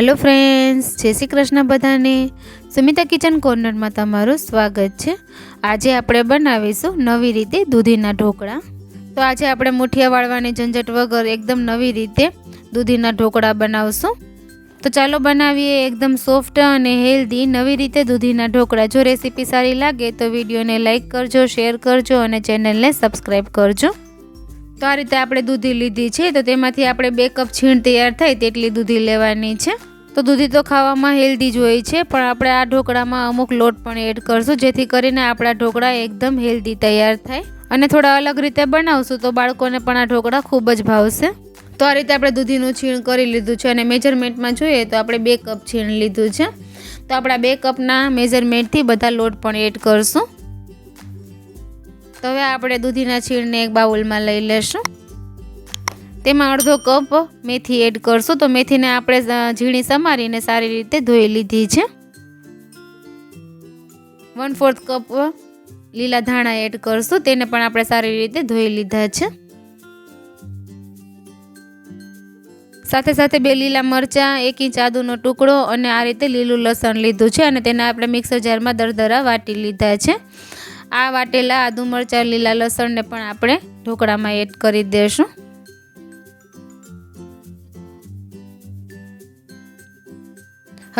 Hello friends જય શ્રી કૃષ્ણ બધાને. Sumita kitchen કોર્નરમાં તમારું સ્વાગત છે. આજે આપણે બનાવીશું નવી રીતે દૂધીના ઢોકળા. તો આજે આપણે મુઠિયા વાળવાની ઝંઝટ વગર એકદમ નવી રીતે દૂધીના ઢોકળા બનાવશું. તો ચાલો બનાવીએ એકદમ સોફ્ટ અને હેલ્ધી નવી રીતે દૂધીના ઢોકળા. જો રેસીપી સારી લાગે તો વિડીયોને લાઇક કરજો, શેર કરજો અને ચેનલને સબસ્ક્રાઈબ કરજો. તો આ રીતે આપણે દૂધી લીધી છે. તો તેમાંથી આપણે બે કપ છીણ તૈયાર થાય તેટલી દૂધી લેવાની છે. તો દૂધી તો ખાવામાં હેલ્ધી જ હોય છે, પણ આપણે આ ઢોકળામાં અમુક લોટ પણ એડ કરશું, જેથી કરીને આપણા ઢોકળા એકદમ હેલ્ધી તૈયાર થાય. અને થોડા અલગ રીતે બનાવશું તો બાળકોને પણ આ ઢોકળા ખૂબ જ ભાવશે. તો આ રીતે આપણે દૂધીનું છીણ કરી લીધું છે અને મેજરમેન્ટમાં જોઈએ તો આપણે બે કપ છીણ લીધું છે. તો આપણા બે કપના મેજરમેન્ટથી બધા લોટ પણ એડ કરશું. તો હવે આપણે દૂધીના છીણને એક બાઉલમાં લઈ લેશું. તેમાં અડધો કપ મેથી એડ કરશું. તો મેથીને આપણે ઝીણી સમારીને સારી રીતે ધોઈ લીધી છે. વન ફોર્થ કપ લીલા ધાણા એડ કરશું. તેને પણ આપણે સારી રીતે ધોઈ લીધા છે. સાથે સાથે બે લીલા મરચાં, એક ઇંચ આદુનો ટુકડો અને આ રીતે લીલું લસણ લીધું છે અને તેને આપણે મિક્સર જારમાં દરદરા વાટી લીધા છે. આ વાટેલા આદુ મરચાં, લીલા લસણને પણ આપણે ઢોકળામાં એડ કરી દઈશું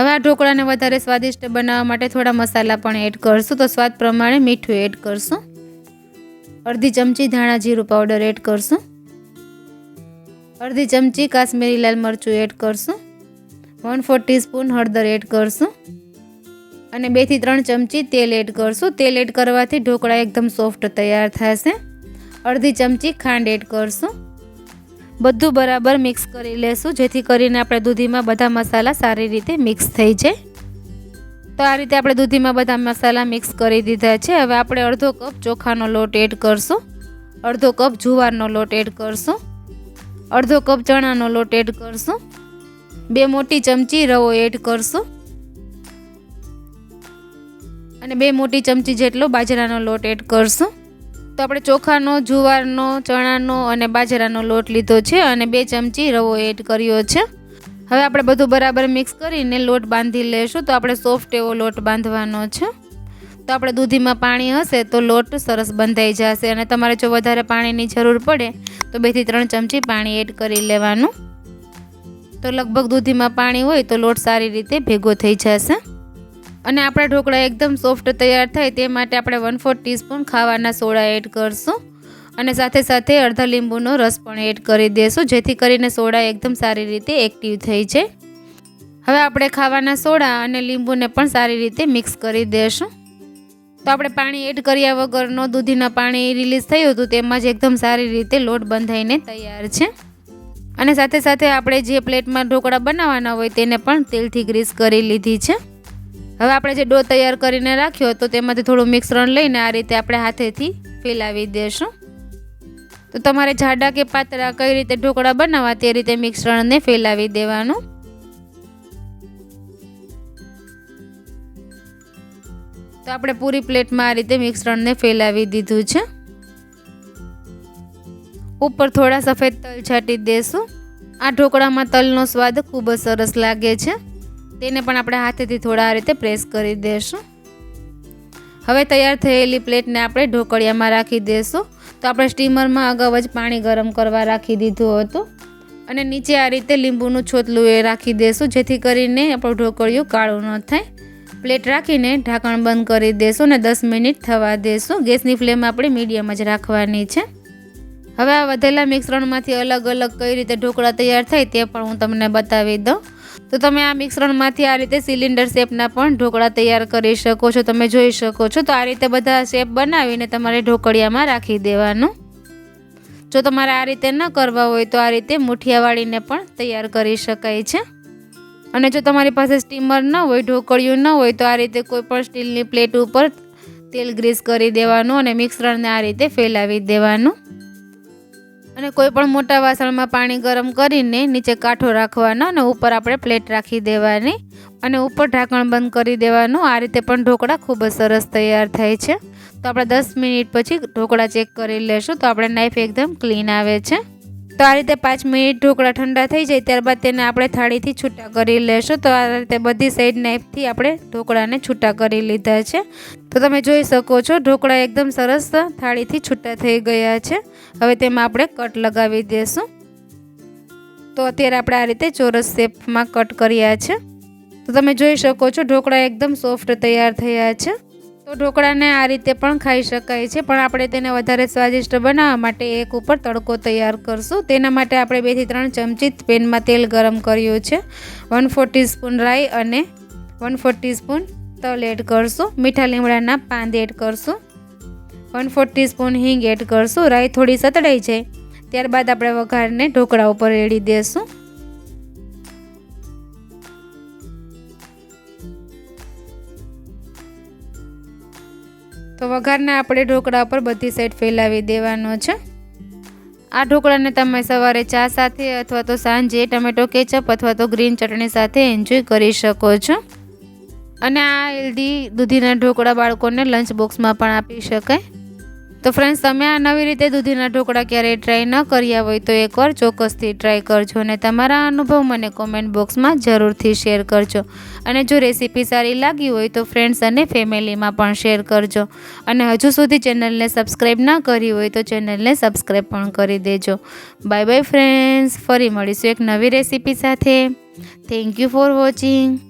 હવે આ ઢોકળાને વધારે સ્વાદિષ્ટ બનાવવા માટે થોડા મસાલા પણ એડ કરશું. તો સ્વાદ પ્રમાણે મીઠું એડ કરશું. અડધી ચમચી ધાણા જીરું પાવડર એડ કરશું. અડધી ચમચી કાશ્મીરી લાલ મરચું એડ કરશું. વન ફોર ટીસ્પૂન હળદર એડ કરશું. અને બેથી ત્રણ ચમચી તેલ એડ કરશું. તેલ એડ કરવાથી ઢોકળા એકદમ સોફ્ટ તૈયાર થશે. અડધી ચમચી ખાંડ એડ કરશું. બધું બરાબર મિક્સ કરી લેશું, જેથી કરીને આપણે દૂધીમાં બધા મસાલા સારી રીતે મિક્સ થઈ જાય. તો આ રીતે આપણે દૂધીમાં બધા મસાલા મિક્સ કરી દીધા છે. હવે આપણે અડધો કપ ચોખાનો લોટ એડ કરશું. અડધો કપ જુવારનો લોટ એડ કરશું. અડધો કપ ચણાનો લોટ એડ કરશું. બે મોટી ચમચી રવો એડ કરશું. અને બે મોટી ચમચી જેટલો બાજરાનો લોટ એડ કરશું. તો આપણે ચોખાનો, જુવારનો, ચણાનો અને બાજરાનો લોટ લીધો છે અને બે ચમચી રવો એડ કર્યો છે. હવે આપણે બધું બરાબર મિક્સ કરીને લોટ બાંધી લેશું તો આપણે સોફ્ટ એવો લોટ બાંધવાનો છે. તો આપણે દૂધીમાં પાણી હશે તો લોટ સરસ બંધાઈ જશે અને તમારે જો વધારે પાણીની જરૂર પડે તો બેથી ત્રણ ચમચી પાણી એડ કરી લેવાનું. તો લગભગ દૂધીમાં પાણી હોય તો લોટ સારી રીતે ભેગો થઈ જશે. અને આપણા ઢોકળા એકદમ સોફ્ટ તૈયાર થાય તે માટે આપણે વન ફોર ટીસ્પૂન ખાવાના સોડા એડ કરશું. અને સાથે સાથે અડધા લીંબુનો રસ પણ એડ કરી દઈશું જેથી કરીને સોડા એકદમ સારી રીતે એક્ટિવ થઈ જાય. હવે આપણે ખાવાના સોડા અને લીંબુને પણ સારી રીતે મિક્સ કરી દઈશું તો આપણે પાણી એડ કર્યા વગરનો દૂધીના પાણી રિલીઝ થયું હતું, તેમાં જ એકદમ સારી રીતે લોટ બંધાઈને તૈયાર છે. અને સાથે સાથે આપણે જે પ્લેટમાં ઢોકળા બનાવવાના હોય તેને પણ તેલથી ગ્રીસ કરી લીધી છે. હવે આપણે જે ડો તૈયાર કરીને રાખ્યો તો તેમાંથી થોડું મિશ્રણ લઈને આ રીતે આપણે હાથેથી ફેલાવી દેશું. તો તમારે જાડા કે પાતળા કઈ રીતે ઢોકળા બનાવવા તે રીતે મિશ્રણને ફેલાવી દેવાનું. તો આપણે પૂરી પ્લેટમાં આ રીતે મિશ્રણને ફેલાવી દીધું છે. ઉપર થોડા સફેદ તલ છાંટી દેશું. આ ઢોકળામાં તલનો સ્વાદ ખૂબ જ સરસ લાગે છે. તેને પણ આપણે હાથેથી થોડા આ રીતે પ્રેસ કરી દઈશું હવે તૈયાર થયેલી પ્લેટને આપણે ઢોકળિયામાં રાખી દઈશું તો આપણે સ્ટીમરમાં અગાઉ જ પાણી ગરમ કરવા રાખી દીધું હતું. અને નીચે આ રીતે લીંબુનું છોતલું એ રાખી દેશું, જેથી કરીને આપણું ઢોકળિયું કાળું ન થાય. પ્લેટ રાખીને ઢાંકણ બંધ કરી દઈશું અને દસ મિનિટ થવા દેશું. ગેસની ફ્લેમ આપણે મીડિયમ જ રાખવાની છે. હવે આ વધેલા મિશ્રણમાંથી અલગ અલગ કઈ રીતે ઢોકળા તૈયાર થાય તે પણ હું તમને બતાવી દઉં. તો તમે આ મિશ્રણમાંથી આ રીતે સિલિન્ડર શેપના પણ ઢોકળા તૈયાર કરી શકો છો, તમે જોઈ શકો છો. તો આ રીતે બધા શેપ બનાવીને તમારે ઢોકળિયામાં રાખી દેવાનું. જો તમારે આ રીતે ન કરવા હોય તો આ રીતે મુઠિયાવાળીને પણ તૈયાર કરી શકાય છે. અને જો તમારી પાસે સ્ટીમર ન હોય, ઢોકળિયું ન હોય, તો આ રીતે કોઈ પણ સ્ટીલની પ્લેટ ઉપર તેલ ગ્રીસ કરી દેવાનું અને મિશ્રણને આ રીતે ફેલાવી દેવાનું. અને કોઈ પણ મોટા વાસણમાં પાણી ગરમ કરીને નીચે કાંઠો રાખવાનો અને ઉપર આપણે પ્લેટ રાખી દેવાની અને ઉપર ઢાંકણ બંધ કરી દેવાનું. આ રીતે પણ ઢોકળા ખૂબ જ સરસ તૈયાર થાય છે. તો આપણે દસ મિનિટ પછી ઢોકળા ચેક કરી લેશું. તો આપણે નાઈફ એકદમ ક્લીન આવે છે. તો આ રીતે પાંચ મિનિટ ઢોકળા ઠંડા થઈ જાય ત્યારબાદ તેને આપણે થાળીથી છૂટા કરી લેશું. તો આ રીતે બધી સાઈડ નાઈફથી આપણે ઢોકળાને છૂટા કરી લીધા છે. તો તમે જોઈ શકો છો, ઢોકળા એકદમ સરસ થાળીથી છૂટા થઈ ગયા છે. હવે તેમાં આપણે કટ લગાવી દઈશું તો અત્યારે આપણે આ રીતે ચોરસ શેપમાં કટ કર્યા છે. તો તમે જોઈ શકો છો, ઢોકળા એકદમ સોફ્ટ તૈયાર થયા છે. તો ઢોકળાને આ રીતે પણ ખાઈ શકાય છે. પણ આપણે તેને વધારે સ્વાદિષ્ટ બનાવવા માટે એક ઉપર તડકો તૈયાર કરશું. તેના માટે આપણે બેથી ત્રણ ચમચી પેનમાં તેલ ગરમ કર્યું છે. વન ફોર ટીસ્પૂન રાઈ અને વન ફોર ટીસ્પૂન તલ એડ કરશું. મીઠા લીમડાના પાંદ એડ કરશું. વન ફોર ટીસ્પૂન હિંગ એડ કરશું. રાઈ થોડી સતડાઈ જાય. ત્યારબાદ આપણે વઘારને ઢોકળા ઉપર રેડી દઈશું તો વઘારને આપણે ઢોકળા ઉપર બધી સાઈડ ફેલાવી દેવાનો છે. આ ઢોકળાને તમે સવારે ચા સાથે અથવા તો સાંજે ટમેટો કેચઅપ અથવા તો ગ્રીન ચટણી સાથે એન્જોય કરી શકો છો. અને આ હેલ્ધી દૂધીના ઢોકળા બાળકોને લંચ બોક્સમાં પણ આપી શકાય. તો ફ્રેન્ડ્સ તમે આ નવી રીતે દૂધીના ઢોકળા ક્યારેય ટ્રાય ન કર્યા હોય તો એકવાર ચોક્કસથી ટ્રાય કરજો અને તમારા અનુભવ મને કોમેન્ટ બોક્સમાં જરૂરથી શેર કરજો. અને જો રેસીપી સારી લાગી હોય તો ફ્રેન્ડ્સ અને ફેમિલીમાં પણ શેર કરજો. અને હજુ સુધી ચેનલને સબસ્ક્રાઈબ ના કરી હોય તો ચેનલને સબસ્ક્રાઈબ પણ કરી દેજો. બાય બાય ફ્રેન્ડ્સ ફરી મળીશું એક નવી રેસીપી સાથે. Thank you for watching